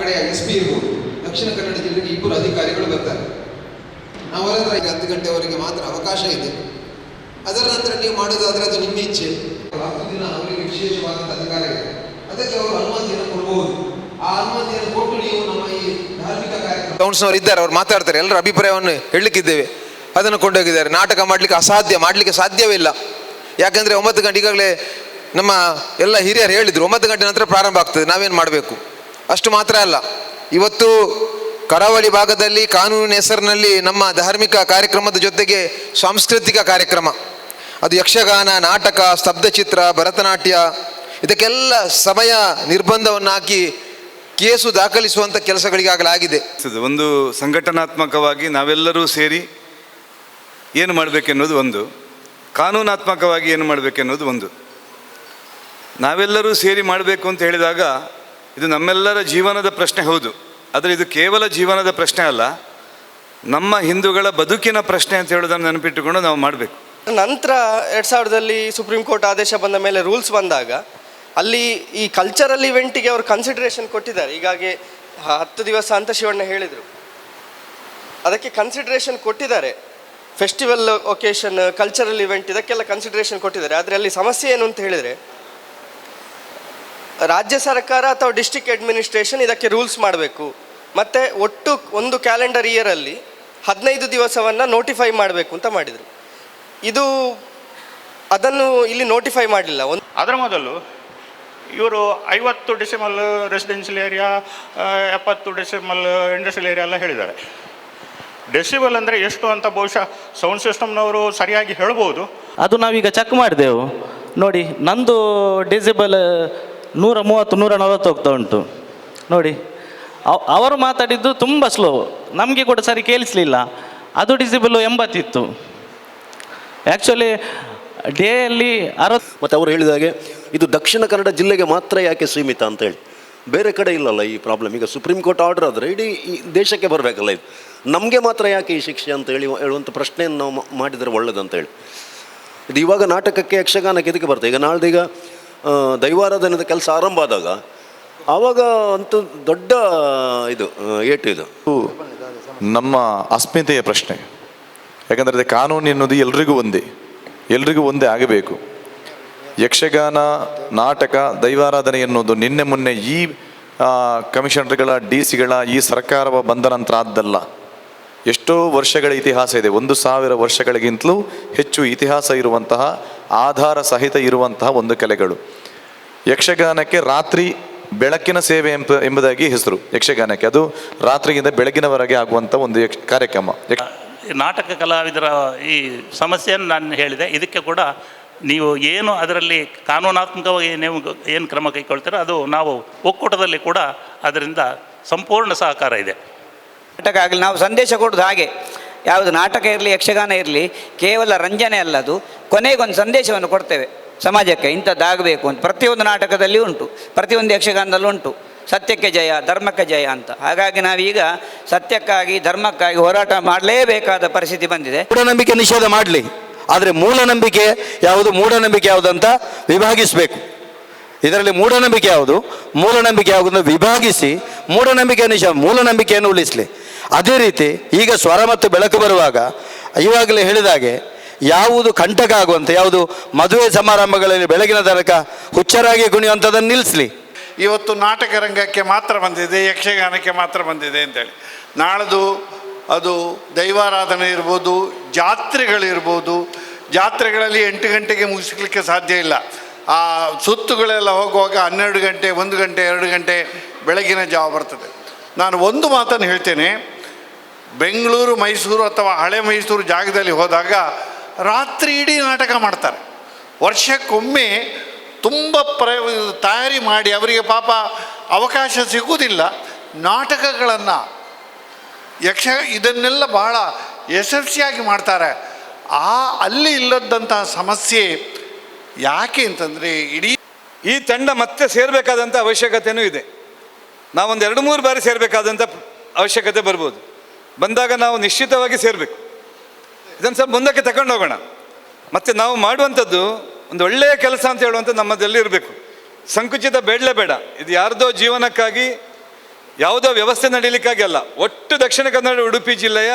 ಕಡೆ S P ಇರ್ಬೋದು. ದಕ್ಷಿಣ ಕನ್ನಡ ಜಿಲ್ಲೆಗೆ ಇಬ್ಬರು ಅಧಿಕಾರಿಗಳು ಬರ್ತಾರೆ. ನಾವು ಈಗ ಹತ್ತು ಗಂಟೆವರೆಗೆ ಮಾತ್ರ ಅವಕಾಶ ಇದೆ. ಅದರ ನಂತರ ನೀವು ಮಾಡೋದಾದರೆ ಅದು ನಿಮ್ಮ ಇಚ್ಛೆ. ಹತ್ತು ದಿನ ಅವರಿಗೆ ವಿಶೇಷವಾದಂಥ ಅಧಿಕಾರ ಇದೆ. ಅದಕ್ಕೆ ಅವರು ಅನುಮತಿಯನ್ನು ಕೊಡಬಹುದು ಆ ಅನುಮತಿಯನ್ನು ಕೊಟ್ಟು ನೀವು ನಮ್ಮ ಈ ಧಾರ್ಮಿಕ ಕಾರ್ಯಕ್ರಮ ಕೌನ್ಸ್ನವರು ಇದ್ದಾರೆ, ಅವ್ರು ಮಾತಾಡ್ತಾರೆ. ಎಲ್ಲರ ಅಭಿಪ್ರಾಯವನ್ನು ಹೇಳಲಿಕ್ಕಿದ್ದೇವೆ. ಅದನ್ನು ಕೊಂಡೋಗಿದ್ದಾರೆ ನಾಟಕ ಮಾಡಲಿಕ್ಕೆ ಅಸಾಧ್ಯ, ಮಾಡಲಿಕ್ಕೆ ಸಾಧ್ಯವೇ ಇಲ್ಲ. ಯಾಕೆಂದರೆ ಒಂಬತ್ತು ಗಂಟೆ ಈಗಾಗಲೇ ನಮ್ಮ ಎಲ್ಲ ಹಿರಿಯರು ಹೇಳಿದರು, ಒಂಬತ್ತು ಗಂಟೆ ನಂತರ ಪ್ರಾರಂಭ ಆಗ್ತದೆ. ನಾವೇನು ಮಾಡಬೇಕು? ಅಷ್ಟು ಮಾತ್ರ ಅಲ್ಲ. ಇವತ್ತು ಕರಾವಳಿ ಭಾಗದಲ್ಲಿ ಕಾನೂನಿನ ಹೆಸರಿನಲ್ಲಿ ನಮ್ಮ ಧಾರ್ಮಿಕ ಕಾರ್ಯಕ್ರಮದ ಜೊತೆಗೆ ಸಾಂಸ್ಕೃತಿಕ ಕಾರ್ಯಕ್ರಮ. ಅದು ಯಕ್ಷಗಾನ, ನಾಟಕ, ಸ್ತಬ್ಧಚಿತ್ರ, ಭರತನಾಟ್ಯ, ಇದಕ್ಕೆಲ್ಲ ಸಮಯ ನಿರ್ಬಂಧವನ್ನು ಹಾಕಿ ಕೇಸು ದಾಖಲಿಸುವಂಥ ಕೆಲಸಗಳಿಗಾಗಲಾಗಿದೆ. ಒಂದು ಸಂಘಟನಾತ್ಮಕವಾಗಿ ನಾವೆಲ್ಲರೂ ಸೇರಿ ಏನು ಮಾಡಬೇಕೆನ್ನೋದು ಒಂದು. ಕಾನೂನಾತ್ಮಕವಾಗಿ ಏನು ಮಾಡಬೇಕೆನ್ನೋದು ಒಂದು. ನಾವೆಲ್ಲರೂ ಸೇರಿ ಮಾಡಬೇಕು ಅಂತ ಹೇಳಿದಾಗ ಇದು ನಮ್ಮೆಲ್ಲರ ಜೀವನದ ಪ್ರಶ್ನೆ ಹೌದು. ಆದರೆ ಇದು ಕೇವಲ ಜೀವನದ ಪ್ರಶ್ನೆ ಅಲ್ಲ. ನಮ್ಮ ಹಿಂದೂಗಳ ಬದುಕಿನ ಪ್ರಶ್ನೆ ಅಂತ ಹೇಳೋದನ್ನು ನೆನಪಿಟ್ಟುಕೊಂಡು ನಾವು ಮಾಡಬೇಕು. ನಂತರ ಎರಡು ಸಾವಿರದಲ್ಲಿ ಸುಪ್ರೀಂ ಕೋರ್ಟ್ ಆದೇಶ ಬಂದ ಮೇಲೆ ರೂಲ್ಸ್ ಬಂದಾಗ ಅಲ್ಲಿ ಈ ಕಲ್ಚರಲ್ ಇವೆಂಟಿಗೆ ಅವರು ಕನ್ಸಿಡರೇಷನ್ ಕೊಟ್ಟಿದ್ದಾರೆ. ಹೀಗಾಗಿ ಹತ್ತು ದಿವಸ ಅಂತ ಶಿವಣ್ಣ ಹೇಳಿದರು. ಅದಕ್ಕೆ ಕನ್ಸಿಡರೇಷನ್ ಕೊಟ್ಟಿದ್ದಾರೆ. ಫೆಸ್ಟಿವಲ್ ಒಕೇಶನ್ ಕಲ್ಚರಲ್ ಇವೆಂಟ್ ಇದಕ್ಕೆಲ್ಲ ಕನ್ಸಿಡರೇಷನ್ ಕೊಟ್ಟಿದ್ದಾರೆ. ಆದರೆ ಅಲ್ಲಿ ಸಮಸ್ಯೆ ಏನು ಅಂತ ಹೇಳಿದರೆ ರಾಜ್ಯ ಸರ್ಕಾರ ಅಥವಾ ಡಿಸ್ಟಿಕ್ ಅಡ್ಮಿನಿಸ್ಟ್ರೇಷನ್ ಇದಕ್ಕೆ ರೂಲ್ಸ್ ಮಾಡಬೇಕು. ಮತ್ತು ಒಟ್ಟು ಒಂದು ಕ್ಯಾಲೆಂಡರ್ ಇಯರಲ್ಲಿ ಹದಿನೈದು ದಿವಸವನ್ನು ನೋಟಿಫೈ ಮಾಡಬೇಕು ಅಂತ ಮಾಡಿದರು. ಇದು ಅದನ್ನು ಇಲ್ಲಿ ನೋಟಿಫೈ ಮಾಡಲಿಲ್ಲ ಒಂದು ಅದರ ಮೊದಲು ಇವರು ಐವತ್ತು ಡಿಸೆಮಲ್ ರೆಸಿಡೆನ್ಷಿಯಲ್ ಏರಿಯಾ ಎಪ್ಪತ್ತು ಡೆಸಿಮಲ್ ಇಂಡಸ್ಟ್ರಿಯಲ್ ಏರಿಯಾ ಎಲ್ಲ ಹೇಳಿದ್ದಾರೆ. ಡೆಸಿಬಲ್ ಅಂದರೆ ಎಷ್ಟು ಅಂತ ಬಹುಶಃ ಸೌಂಡ್ ಸಿಸ್ಟಮ್ನವರು ಸರಿಯಾಗಿ ಹೇಳ್ಬೋದು. ಅದು ನಾವೀಗ ಚೆಕ್ ಮಾಡಿದೆವು. ನೋಡಿ ನಂದು ಡಿಸಿಬಲ್ ನೂರ ಮೂವತ್ತು ನೂರ ನಲವತ್ತು ಹೋಗ್ತಾ ಉಂಟು. ನೋಡಿ, ಅವ್- ಅವರು ಮಾತಾಡಿದ್ದು ತುಂಬ ಸ್ಲೋ ನಮಗೆ ಕೂಡ ಸರಿ ಕೇಳಿಸ್ಲಿಲ್ಲ. ಅದು ಡಿಸಿಬಲ್ ಎಂಬತ್ತಿತ್ತು. ಆ್ಯಕ್ಚುಲಿ ಡೇಯಲ್ಲಿ ಅರವತ್ತು ಮತ್ತು ಅವರು ಹೇಳಿದ ಹಾಗೆ, ಇದು ದಕ್ಷಿಣ ಕನ್ನಡ ಜಿಲ್ಲೆಗೆ ಮಾತ್ರ ಯಾಕೆ ಸೀಮಿತ ಅಂತ ಹೇಳಿ. ಬೇರೆ ಕಡೆ ಇಲ್ಲಲ್ಲ ಈ ಪ್ರಾಬ್ಲಮ್ ಈಗ ಸುಪ್ರೀಂ ಕೋರ್ಟ್ ಆರ್ಡರ್ ಆದರೆ ಇಡೀ ಈ ದೇಶಕ್ಕೆ ಬರಬೇಕಲ್ಲ ಇದು. ನಮಗೆ ಮಾತ್ರ ಯಾಕೆ ಈ ಶಿಕ್ಷೆ ಅಂತ ಹೇಳಿ ಹೇಳುವಂಥ ಪ್ರಶ್ನೆಯನ್ನು ನಾವು ಮಾಡಿದರೆ ಒಳ್ಳೇದಂತ ಹೇಳಿ. ಇದು ಇವಾಗ ನಾಟಕಕ್ಕೆ ಯಕ್ಷಗಾನಕ್ಕೆ ಇದಕ್ಕೆ ಬರ್ತದೆ ಈಗ ನಾಳ್ದೀಗ ದೈವಾರಾಧನೆದ ಕೆಲಸ ಆರಂಭ ಆದಾಗ, ಆವಾಗ ಅಂತೂ ದೊಡ್ಡ ಇದು ಏಟು ಇದು. ನಮ್ಮ ಅಸ್ಮಿತೆಯ ಪ್ರಶ್ನೆ. ಯಾಕಂದರೆ ಕಾನೂನು ಎನ್ನುವುದು ಎಲ್ರಿಗೂ ಒಂದೇ. ಎಲ್ರಿಗೂ ಒಂದೇ ಆಗಬೇಕು. ಯಕ್ಷಗಾನ, ನಾಟಕ, ದೈವಾರಾಧನೆ ಎನ್ನುವುದು ನಿನ್ನೆ ಮೊನ್ನೆ ಈ ಕಮಿಷನರ್ಗಳ, ಡಿ ಸಿಗಳ ಈ ಸರ್ಕಾರ ಬಂದ ನಂತರ ಆದ್ದಲ್ಲ. ಎಷ್ಟೋ ವರ್ಷಗಳ ಇತಿಹಾಸ ಇದೆ. ಒಂದು ಸಾವಿರ ವರ್ಷಗಳಿಗಿಂತಲೂ ಹೆಚ್ಚು ಇತಿಹಾಸ ಇರುವಂತಹ ಆಧಾರ ಸಹಿತ ಇರುವಂತಹ ಒಂದು ಕಲೆಗಳು. ಯಕ್ಷಗಾನಕ್ಕೆ ರಾತ್ರಿ ಬೆಳಕಿನ ಸೇವೆ ಎಂಬ ಎಂಬುದಾಗಿ ಹೆಸರು ಯಕ್ಷಗಾನಕ್ಕೆ. ಅದು ರಾತ್ರಿಯಿಂದ ಬೆಳಗಿನವರೆಗೆ ಆಗುವಂಥ ಒಂದು ಯಕ್ಷ ಕಾರ್ಯಕ್ರಮ. ಯಕ್ಷ- ನಾಟಕ ಕಲಾವಿದರ ಈ ಸಮಸ್ಯೆಯನ್ನು ನಾನು ಹೇಳಿದೆ. ಇದಕ್ಕೆ ಕೂಡ ನೀವು ಏನು ಅದರಲ್ಲಿ ಕಾನೂನಾತ್ಮಕವಾಗಿ ನೀವು ಏನು ಕ್ರಮ ಕೈಗೊಳ್ತೀರೋ ಅದು ನಾವು ಒಕ್ಕೂಟದಲ್ಲಿ ಕೂಡ ಅದರಿಂದ ಸಂಪೂರ್ಣ ಸಹಕಾರ ಇದೆ. ನಾಟಕ ಆಗಲಿ ನಾವು ಸಂದೇಶ ಕೊಡೋದು ಹಾಗೆ. ಯಾವುದು ನಾಟಕ ಇರಲಿ, ಯಕ್ಷಗಾನ ಇರಲಿ, ಕೇವಲ ರಂಜನೆ ಅಲ್ಲದು ಕೊನೆಗೊಂದು ಸಂದೇಶವನ್ನು ಕೊಡ್ತೇವೆ ಸಮಾಜಕ್ಕೆ, ಇಂಥದ್ದಾಗಬೇಕು ಅಂತ. ಪ್ರತಿಯೊಂದು ನಾಟಕದಲ್ಲಿ ಉಂಟು, ಪ್ರತಿಯೊಂದು ಯಕ್ಷಗಾನದಲ್ಲೂ ಉಂಟು. ಸತ್ಯಕ್ಕೆ ಜಯ, ಧರ್ಮಕ್ಕೆ ಜಯ ಅಂತ. ಹಾಗಾಗಿ ನಾವೀಗ ಸತ್ಯಕ್ಕಾಗಿ, ಧರ್ಮಕ್ಕಾಗಿ ಹೋರಾಟ ಮಾಡಲೇಬೇಕಾದ ಪರಿಸ್ಥಿತಿ ಬಂದಿದೆ. ಮೂಢನಂಬಿಕೆ ನಿಷೇಧ ಮಾಡಲಿ. ಆದರೆ ಮೂಢನಂಬಿಕೆ ಯಾವುದು ಮೂಢನಂಬಿಕೆ ಯಾವುದು ಅಂತ ವಿಭಾಗಿಸಬೇಕು. ಇದರಲ್ಲಿ ಮೂಢನಂಬಿಕೆ ಯಾವುದು? ಮೂಢನಂಬಿಕೆ ಯಾವುದನ್ನು ವಿಭಾಗಿಸಿ ಮೂಢನಂಬಿಕೆ ನಿಜ ಮೂಢನಂಬಿಕೆಯನ್ನು ಉಳಿಸಲಿ. ಅದೇ ರೀತಿ ಈಗ ಸ್ವರ ಮತ್ತು ಬೆಳಕು ಬರುವಾಗ ಇವಾಗಲೇ ಹೇಳಿದಾಗೆ ಯಾವುದು ಕಂಟಕ ಆಗುವಂತೆ, ಯಾವುದು ಮದುವೆ ಸಮಾರಂಭಗಳಲ್ಲಿ ಬೆಳಗಿನ ತನಕ ಹುಚ್ಚರಾಗಿ ಕುಣಿಯುವಂಥದ್ದನ್ನು ನಿಲ್ಲಿಸಲಿ. ಇವತ್ತು ನಾಟಕ ರಂಗಕ್ಕೆ ಮಾತ್ರ ಬಂದಿದೆ, ಯಕ್ಷಗಾನಕ್ಕೆ ಮಾತ್ರ ಬಂದಿದೆ ಅಂತೇಳಿ. ನಾಳದು ಅದು ದೈವಾರಾಧನೆ ಇರ್ಬೋದು ಜಾತ್ರೆಗಳಿರ್ಬೋದು ಜಾತ್ರೆಗಳಲ್ಲಿ ಎಂಟು ಗಂಟೆಗೆ ಮುಗಿಸ್ಲಿಕ್ಕೆ ಸಾಧ್ಯ ಇಲ್ಲ. ಆ ಸುತ್ತುಗಳೆಲ್ಲ ಹೋಗುವಾಗ ಹನ್ನೆರಡು ಗಂಟೆ, ಒಂದು ಗಂಟೆ, ಎರಡು ಗಂಟೆ ಬೆಳಗಿನ ಜಾವ ಬರ್ತದೆ. ನಾನು ಒಂದು ಮಾತನ್ನು ಹೇಳ್ತೇನೆ. ಬೆಂಗಳೂರು, ಮೈಸೂರು ಅಥವಾ ಹಳೆ ಮೈಸೂರು ಜಾಗದಲ್ಲಿ ಹೋದಾಗ ರಾತ್ರಿ ಇಡೀ ನಾಟಕ ಮಾಡ್ತಾರೆ. ವರ್ಷಕ್ಕೊಮ್ಮೆ ತುಂಬ ಪ್ರ ತಯಾರಿ ಮಾಡಿ ಅವರಿಗೆ ಪಾಪ ಅವಕಾಶ ಸಿಗುವುದಿಲ್ಲ. ನಾಟಕಗಳನ್ನು ಯಕ್ಷ, ಇದನ್ನೆಲ್ಲ ಬಹಳ ಯಶಸ್ವಿಯಾಗಿ ಮಾಡ್ತಾರೆ. ಆ ಅಲ್ಲಿ ಇಲ್ಲದಂತಹ ಸಮಸ್ಯೆ ಯಾಕೆ ಅಂತಂದರೆ ಇಡೀ ಈ ತಂಡ ಮತ್ತೆ ಸೇರಬೇಕಾದಂಥ ಅವಶ್ಯಕತೆಯೂ ಇದೆ. ನಾವೊಂದು ಎರಡು ಮೂರು ಬಾರಿ ಸೇರಬೇಕಾದಂಥ ಅವಶ್ಯಕತೆ ಬರ್ಬೋದು. ಬಂದಾಗ ನಾವು ನಿಶ್ಚಿತವಾಗಿ ಸೇರಬೇಕು. ಇದನ್ನು ಸ್ವಲ್ಪ ಮುಂದಕ್ಕೆ ತಗೊಂಡು ಹೋಗೋಣ. ಮತ್ತು ನಾವು ಮಾಡುವಂಥದ್ದು ಒಂದು ಒಳ್ಳೆಯ ಕೆಲಸ ಅಂತ ಹೇಳುವಂಥ ನಮ್ಮದಲ್ಲಿ ಇರಬೇಕು. ಸಂಕುಚಿತ ಬೇಡಲೇ ಬೇಡ. ಇದು ಯಾರ್ದೋ ಜೀವನಕ್ಕಾಗಿ, ಯಾವುದೋ ವ್ಯವಸ್ಥೆ ನಡೀಲಿಕ್ಕಾಗಿ ಅಲ್ಲ. ಒಟ್ಟು ದಕ್ಷಿಣ ಕನ್ನಡ, ಉಡುಪಿ ಜಿಲ್ಲೆಯ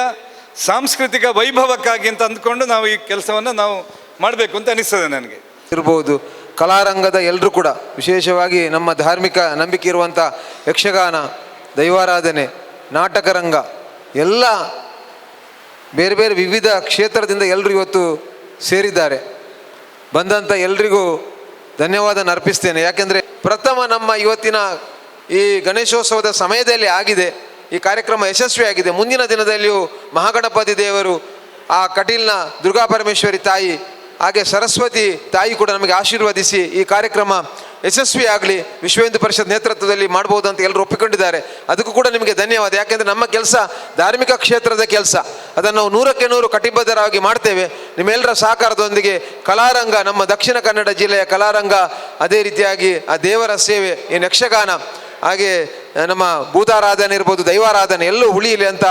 ಸಾಂಸ್ಕೃತಿಕ ವೈಭವಕ್ಕಾಗಿ ಅಂತ ಅಂದ್ಕೊಂಡು ನಾವು ಈ ಕೆಲಸವನ್ನು ನಾವು ಮಾಡಬೇಕು ಅಂತ ಅನಿಸ್ತದೆ ನನಗೆ. ಇರ್ಬೋದು. ಕಲಾರಂಗದ ಎಲ್ಲರೂ ಕೂಡ, ವಿಶೇಷವಾಗಿ ನಮ್ಮ ಧಾರ್ಮಿಕ ನಂಬಿಕೆ ಇರುವಂಥ ಯಕ್ಷಗಾನ, ದೈವಾರಾಧನೆ, ನಾಟಕ ರಂಗ, ಎಲ್ಲ ಬೇರೆ ಬೇರೆ ವಿವಿಧ ಕ್ಷೇತ್ರದಿಂದ ಎಲ್ಲರೂ ಇವತ್ತು ಸೇರಿದ್ದಾರೆ. ಬಂದಂಥ ಎಲ್ರಿಗೂ ಧನ್ಯವಾದ ಅರ್ಪಿಸ್ತೇನೆ. ಯಾಕೆಂದರೆ ಪ್ರಥಮ ನಮ್ಮ ಇವತ್ತಿನ ಈ ಗಣೇಶೋತ್ಸವದ ಸಮಯದಲ್ಲಿ ಆಗಿದೆ, ಈ ಕಾರ್ಯಕ್ರಮ ಯಶಸ್ವಿಯಾಗಿದೆ ಮುಂದಿನ ದಿನದಲ್ಲಿಯೂ ಮಹಾಗಣಪತಿ ದೇವರು ಆ ಕಟೀಲ್ನ ದುರ್ಗಾಪರಮೇಶ್ವರಿ ತಾಯಿ ಹಾಗೆ ಸರಸ್ವತಿ ತಾಯಿ ಕೂಡ ನಮಗೆ ಆಶೀರ್ವದಿಸಿ ಈ ಕಾರ್ಯಕ್ರಮ ಯಶಸ್ವಿಯಾಗಲಿ ವಿಶ್ವ ಹಿಂದೂ ಪರಿಷತ್ ನೇತೃತ್ವದಲ್ಲಿ ಮಾಡ್ಬೋದು ಅಂತ ಎಲ್ಲರೂ ಒಪ್ಪಿಕೊಂಡಿದ್ದಾರೆ. ಅದಕ್ಕೂ ಕೂಡ ನಿಮಗೆ ಧನ್ಯವಾದ. ಯಾಕೆಂದರೆ ನಮ್ಮ ಕೆಲಸ ಧಾರ್ಮಿಕ ಕ್ಷೇತ್ರದ ಕೆಲಸ. ಅದನ್ನು ನಾವು ನೂರಕ್ಕೆ ನೂರು ಕಟಿಬದ್ಧರಾಗಿ ಮಾಡ್ತೇವೆ. ನಿಮ್ಮೆಲ್ಲರ ಸಹಕಾರದೊಂದಿಗೆ ಕಲಾರಂಗ, ನಮ್ಮ ದಕ್ಷಿಣ ಕನ್ನಡ ಜಿಲ್ಲೆಯ ಕಲಾರಂಗ ಅದೇ ರೀತಿಯಾಗಿ ಆ ದೇವರ ಸೇವೆ ಏನು ಯಕ್ಷಗಾನ, ಹಾಗೆ ನಮ್ಮ ಭೂತಾರಾಧನೆ ಇರ್ಬೋದು, ದೈವಾರಾಧನೆ ಎಲ್ಲೂ ಉಳಿಯಲಿ ಅಂತ